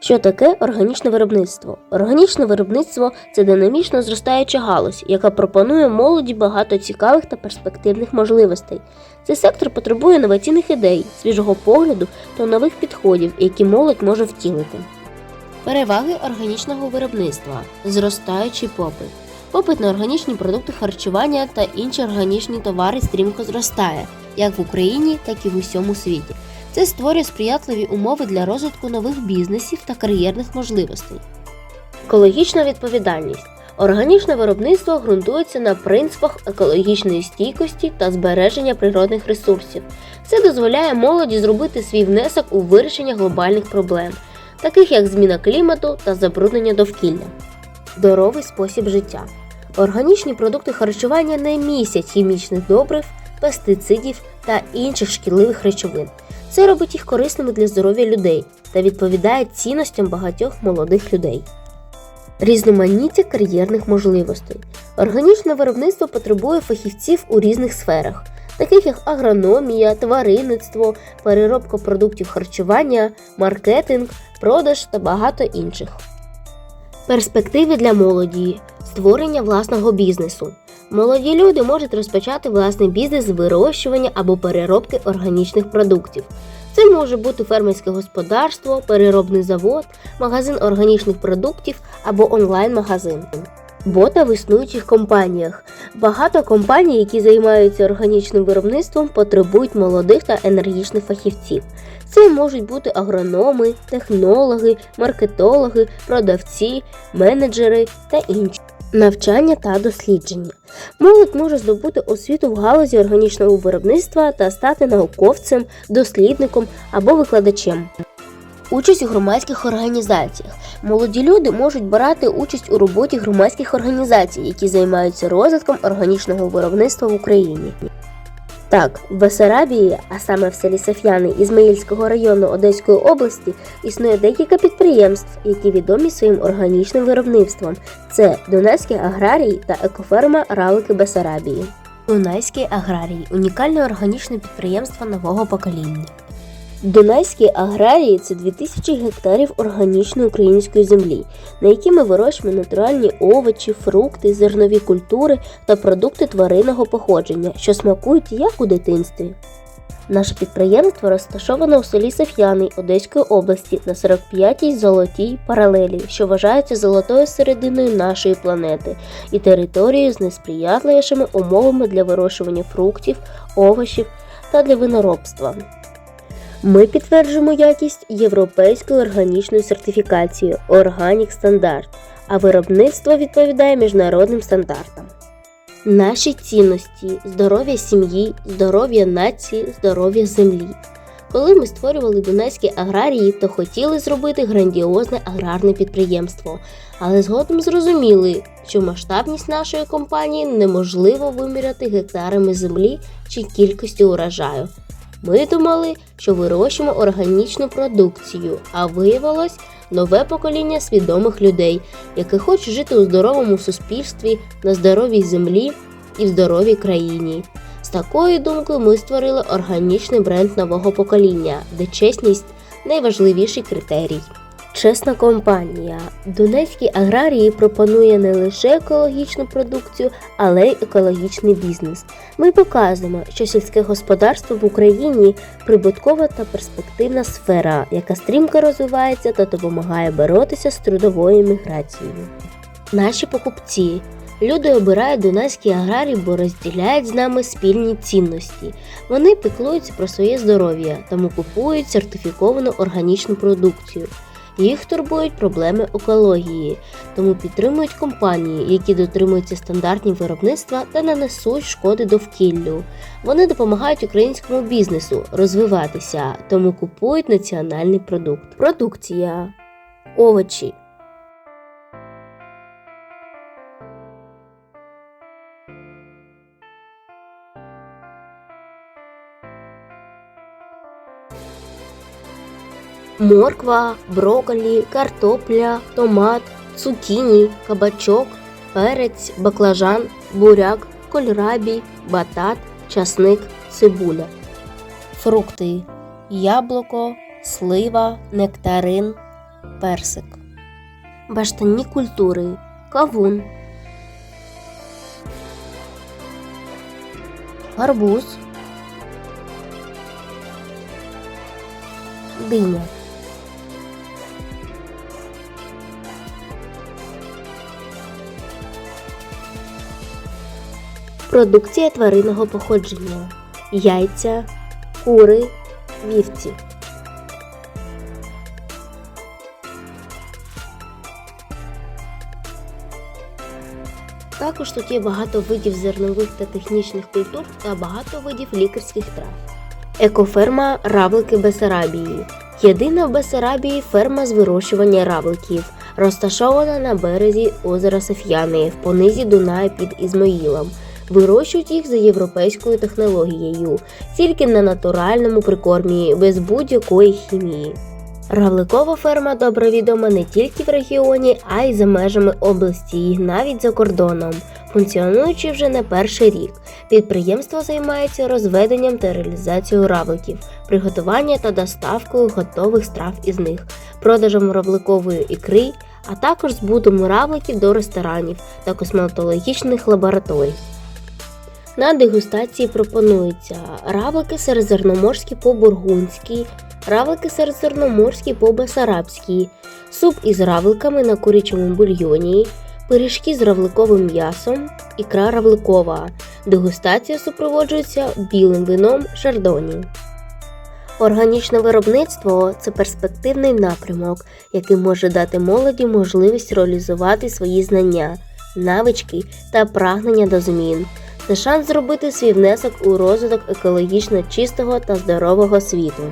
Що таке органічне виробництво? Органічне виробництво це динамічно зростаюча галузь, яка пропонує молоді багато цікавих та перспективних можливостей. Цей сектор потребує інноваційних ідей, свіжого погляду та нових підходів, які молодь може втілити. Переваги органічного виробництва зростаючий попит. Попит на органічні продукти харчування та інші органічні товари стрімко зростає, як в Україні, так і в усьому світі. Це створює сприятливі умови для розвитку нових бізнесів та кар'єрних можливостей. Екологічна відповідальність. Органічне виробництво ґрунтується на принципах екологічної стійкості та збереження природних ресурсів. Це дозволяє молоді зробити свій внесок у вирішення глобальних проблем, таких як зміна клімату та забруднення довкілля. Здоровий спосіб життя. Органічні продукти харчування не містять хімічних добрив, пестицидів та інших шкідливих речовин. Це робить їх корисними для здоров'я людей та відповідає цінностям багатьох молодих людей. Різноманіття кар'єрних можливостей. Органічне виробництво потребує фахівців у різних сферах, таких як агрономія, тваринництво, переробка продуктів харчування, маркетинг, продаж та багато інших. Перспективи для молоді створення власного бізнесу. Молоді люди можуть розпочати власний бізнес з вирощування або переробки органічних продуктів. Це може бути фермерське господарство, переробний завод, магазин органічних продуктів або онлайн-магазин. Бота в існуючих компаніях. Багато компаній, які займаються органічним виробництвом, потребують молодих та енергічних фахівців. Це можуть бути агрономи, технологи, маркетологи, продавці, менеджери та інші. Навчання та дослідження. Молодь може здобути освіту в галузі органічного виробництва та стати науковцем, дослідником або викладачем. Участь у громадських організаціях. Молоді люди можуть брати участь у роботі громадських організацій, які займаються розвитком органічного виробництва в Україні. Так, в Бесарабії, а саме в селі Соф'яни Ізмаїльського району Одеської області, існує декілька підприємств, які відомі своїм органічним виробництвом. Це Донецький аграрій та екоферма Ралики Бесарабії. Дунайський аграрій унікальне органічне підприємство нового покоління. Дунайські аграрії це 2000 гектарів органічної української землі, на якій ми вирощуємо натуральні овочі, фрукти, зернові культури та продукти тваринного походження, що смакують як у дитинстві. Наше підприємство розташоване у селі Соф'яний Одеської області на 45-й золотій паралелі, що вважається золотою серединою нашої планети і територією з несприятливішими умовами для вирощування фруктів, овочів та для виноробства. Ми підтверджуємо якість європейською органічною сертифікацією Organic Standard, а виробництво відповідає міжнародним стандартам. Наші цінності здоров'я сім'ї, здоров'я нації, здоров'я землі. Коли ми створювали Донецькі аграрії, то хотіли зробити грандіозне аграрне підприємство, але згодом зрозуміли, що масштабність нашої компанії неможливо виміряти гектарами землі чи кількістю урожаю. Ми думали, що вирощуємо органічну продукцію, а виявилось нове покоління свідомих людей, які хочуть жити у здоровому суспільстві, на здоровій землі і в здоровій країні. З такою думкою ми створили органічний бренд нового покоління, де чесність найважливіший критерій. Чесна компанія. Донецькій аграрії пропонує не лише екологічну продукцію, але й екологічний бізнес. Ми показуємо, що сільське господарство в Україні прибуткова та перспективна сфера, яка стрімко розвивається та допомагає боротися з трудовою міграцією. Наші покупці. Люди обирають донецькі аграрії, бо розділяють з нами спільні цінності. Вони піклуються про своє здоров'я, тому купують сертифіковану органічну продукцію. Їх турбують проблеми екології, тому підтримують компанії, які дотримуються стандартів виробництва та не несуть шкоди довкіллю. Вони допомагають українському бізнесу розвиватися, тому купують національний продукт. Продукція овочі. Морква, брокколі, картопля, томат, цукіні, кабачок, перець, баклажан, буряк, кольрабі, батат, часник, цибуля. Фрукти яблуко, слива, нектарин, персик. Баштанні культури кавун, гарбуз, диня. Продукція тваринного походження. Яйця, кури, вівці. Також тут є багато видів зернових та технічних культур та багато видів лікарських трав. Екоферма Равлики Бесарабії. Єдина в Бесарабії ферма з вирощування равликів, розташована на березі озера Соф'яни в понизі Дунаю під Ізмаїлом. Вирощують їх за європейською технологією, тільки на натуральному прикормі, без будь-якої хімії. Равликова ферма добре відома не тільки в регіоні, а й за межами області, і навіть за кордоном. Функціонуючи вже не перший рік, підприємство займається розведенням та реалізацією равликів, приготуванням та доставкою готових страв із них, продажем равликової ікри, а також збутом равликів до ресторанів та косметологічних лабораторій. На дегустації пропонуються равлики середзерноморські по-бургундськи, равлики середзерноморські по-басарабськи, суп із равликами на курячому бульйоні, пиріжки з равликовим м'ясом, ікра равликова. Дегустація супроводжується білим вином шардоні. Органічне виробництво це перспективний напрямок, який може дати молоді можливість реалізувати свої знання, навички та прагнення до змін. Це шанс зробити свій внесок у розвиток екологічно чистого та здорового світу.